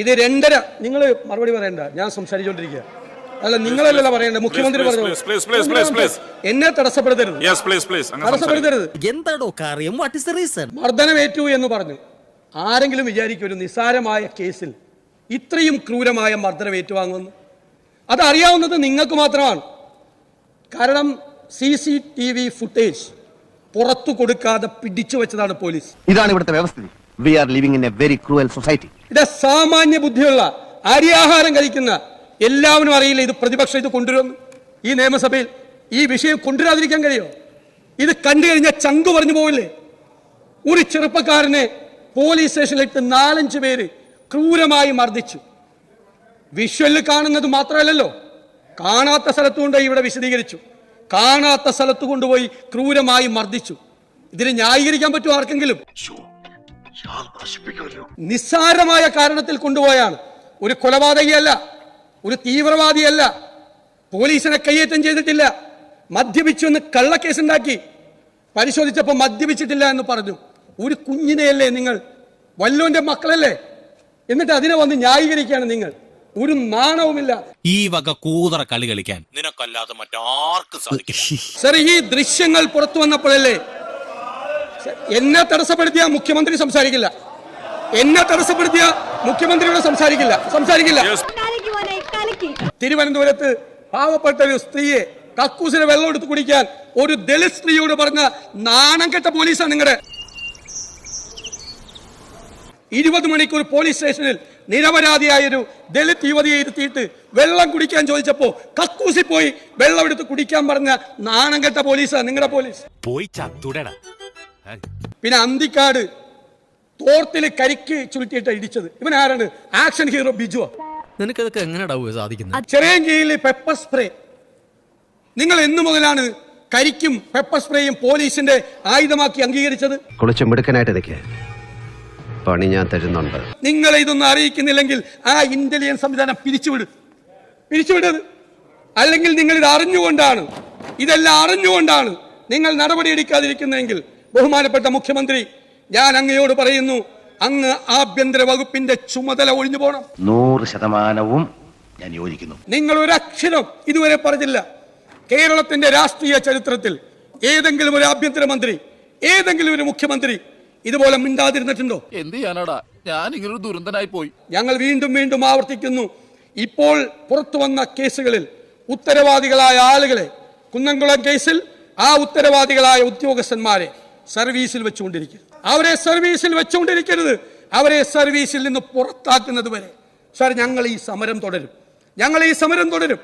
ഇത് രണ്ടര നിങ്ങൾ മറുപടി പറയണ്ട. ഞാൻ സംസാരിച്ചുകൊണ്ടിരിക്കുക അല്ല നിങ്ങളല്ലല്ലോ പറയണ്ട മുഖ്യമന്ത്രി പറഞ്ഞു. എന്നെ തടസ്സപ്പെടുത്തരുത്. യെസ് പ്ലീസ് പ്ലീസ് തടസ്സപ്പെടുത്തരുത്. എന്താടോ കാര്യം? വാട്ട് ഇസ് റീസൺ മർദ്ദനമേറ്റു എന്ന് പറഞ്ഞു. ആരെങ്കിലും വിചാരിക്കും ഒരു നിസ്സാരമായ കേസിൽ ഇത്രയും ക്രൂരമായ മർദ്ദനം ഏറ്റുവാങ്ങുമെന്ന്. അതറിയാവുന്നത് നിങ്ങൾക്ക് മാത്രമാണ്. കാരണം C C T V footage പുറത്തു കൊടുക്കാതെ പിടിച്ചു വെച്ചതാണ് പോലീസ്. ഇതാണ് ഇവിടുത്തെ വ്യവസ്ഥിതി. We are living in a very cruel society ഇത് സാമാന്യ ബുദ്ധിയുള്ള അരിയാഹാരം കഴിക്കുന്ന എല്ലാവരും അറിയില്ല ഇത് പ്രതിപക്ഷം ഇത് കൊണ്ടുവരുമെന്ന് ഈ നിയമസഭയിൽ ഈ വിഷയം കൊണ്ടുവരാതിരിക്കാൻ കഴിയോ? ഇത് കണ്ടു കഴിഞ്ഞാൽ ചങ്കു പറഞ്ഞു പോവില്ലേ? ഒരു ചെറുപ്പക്കാരനെ പോലീസ് സ്റ്റേഷനിലിട്ട് നാലഞ്ച് പേര് ക്രൂരമായി മർദ്ദിച്ചു. വിഷ്വലിൽ കാണുന്നത് മാത്രമല്ലല്ലോ. കാണാത്ത സ്ഥലത്തുകൊണ്ട് കൊണ്ടുപോയി ഇവിടെ വിശദീകരിച്ചു. കാണാത്ത സ്ഥലത്ത് കൊണ്ടുപോയി ക്രൂരമായി മർദ്ദിച്ചു. ഇതിനെ ന്യായീകരിക്കാൻ പറ്റുമോ ആർക്കെങ്കിലും? നിസ്സാരമായ കാരണത്തിൽ കൊണ്ടുപോയാണ്. ഒരു കൊലപാതകിയല്ല ഒരു തീവ്രവാദിയല്ല. പോലീസിനെ കയ്യേറ്റം ചെയ്തിട്ടില്ല. മദ്യപിച്ചു എന്ന് കള്ളക്കേസുണ്ടാക്കി. പരിശോധിച്ചപ്പോൾ മദ്യപിച്ചിട്ടില്ല എന്ന് പറഞ്ഞു. ഒരു കുഞ്ഞിനെയല്ലേ നിങ്ങൾ? വല്ലോന്റെ മക്കളല്ലേ? എന്നിട്ട് അതിനെ വന്ന് ന്യായീകരിക്കുകയാണ് നിങ്ങൾ. ഒരു നാണവുമില്ല. ഈ വക കൂതറ കളി കളിക്കാൻ നിനക്കല്ലാതെ മറ്റാർക്കും സാധിക്കും സർ ഈ ദൃശ്യങ്ങൾ പുറത്തു വന്നപ്പോഴല്ലേ എന്നെ തടസ്സപ്പെടുത്തിയ മുഖ്യമന്ത്രി സംസാരിക്കില്ല. എന്നെ തടസ്സപ്പെടുത്തിയ മുഖ്യമന്ത്രിയോട് സംസാരിക്കില്ല. സംസാരിക്കില്ല. തിരുവനന്തപുരത്ത് പാവപ്പെട്ട ഒരു സ്ത്രീയെ കക്കൂസിന് വെള്ളം എടുത്ത് കുടിക്കാൻ ഒരു ദളിത് സ്ത്രീയോട് പറഞ്ഞ നാണം കെട്ട പോലീസാണ് നിങ്ങളുടെ ഇരുപത് മണിക്കൂർ പോലീസ് സ്റ്റേഷനിൽ നിരപരാധിയായ ഒരു ദളിത് യുവതിയെ ഇരുത്തിയിട്ട് വെള്ളം കുടിക്കാൻ ചോദിച്ചപ്പോ കക്കൂസിൽ പോയി വെള്ളം എടുത്ത് കുടിക്കാൻ പറഞ്ഞ നാണം കെട്ട പോലീസാണ് നിങ്ങളുടെ പോലീസ്. പോയി ചത്തുടടാ. പിന്നെ അന്തിക്കാട് തോർത്തിൽ കരിക്ക് ചുരുട്ടിയിട്ട് ഇടിച്ചത്. ഇവൻ ആരാണ് ആക്ഷൻ ഹീറോ ബിജു നിനക്കതൊക്കെ എങ്ങനെ സാധിക്കുന്നത് ചെറിയൻകീഴിൽ പെപ്പർ സ്പ്രേ. നിങ്ങൾ എന്നു മുതലാണ് കരിക്കും പെപ്പർ സ്പ്രേയും പോലീസിന്റെ ആയുധമാക്കി അംഗീകരിച്ചത്. കുളിച്ച് മിടുക്കനായിട്ട് നിൽക്കുക പണി ഞാൻ തരുന്നുണ്ട്. നിങ്ങൾ ഇതൊന്നും അറിയിക്കുന്നില്ലെങ്കിൽ ആ ഇന്റലിജൻസ് സംവിധാനം പിരിച്ചുവിടും. പിരിച്ചുവിടത് അല്ലെങ്കിൽ നിങ്ങൾ ഇത് അറിഞ്ഞുകൊണ്ടാണ്. ഇതെല്ലാം അറിഞ്ഞുകൊണ്ടാണ് നിങ്ങൾ നടപടിയെടുക്കാതിരിക്കുന്നതെങ്കിൽ ബഹുമാനപ്പെട്ട മുഖ്യമന്ത്രി ഞാൻ അങ്ങയോട് പറയുന്നു അങ്ങ് ആഭ്യന്തര വകുപ്പിന്റെ ചുമതല ഒഴിഞ്ഞു പോകണം നൂറ് ശതമാനവും ഞാൻ യോജിക്കുന്നു. നിങ്ങൾ ഒരു അക്ഷരം ഇതുവരെ പറഞ്ഞില്ല. കേരളത്തിന്റെ രാഷ്ട്രീയ ചരിത്രത്തിൽ ഏതെങ്കിലും ഒരു ആഭ്യന്തരമന്ത്രി ഏതെങ്കിലും ഒരു മുഖ്യമന്ത്രി ഇതുപോലെ മിണ്ടാതിരുന്നിട്ടുണ്ടോ? എന്ത് ചെയ്യാനാടാ? ഞാൻ ഇങ്ങനൊരു ദുരന്തനായി പോയി. ഞങ്ങൾ വീണ്ടും വീണ്ടും ആവർത്തിക്കുന്നു. ഇപ്പോൾ പുറത്തു വന്ന കേസുകളിൽ ഉത്തരവാദികളായ ആളുകളെ കുന്നംകുളം കേസിൽ ആ ഉത്തരവാദികളായ ഉദ്യോഗസ്ഥന്മാരെ സർവീസിൽ വെച്ചുകൊണ്ടിരിക്കരുത് അവരെ സർവീസിൽ വെച്ചുകൊണ്ടിരിക്കരുത്. അവരെ സർവീസിൽ നിന്ന് പുറത്താക്കുന്നത് വരെ. സാർ ഞങ്ങൾ ഈ സമരം തുടരും. ഞങ്ങൾ ഈ സമരം തുടരും.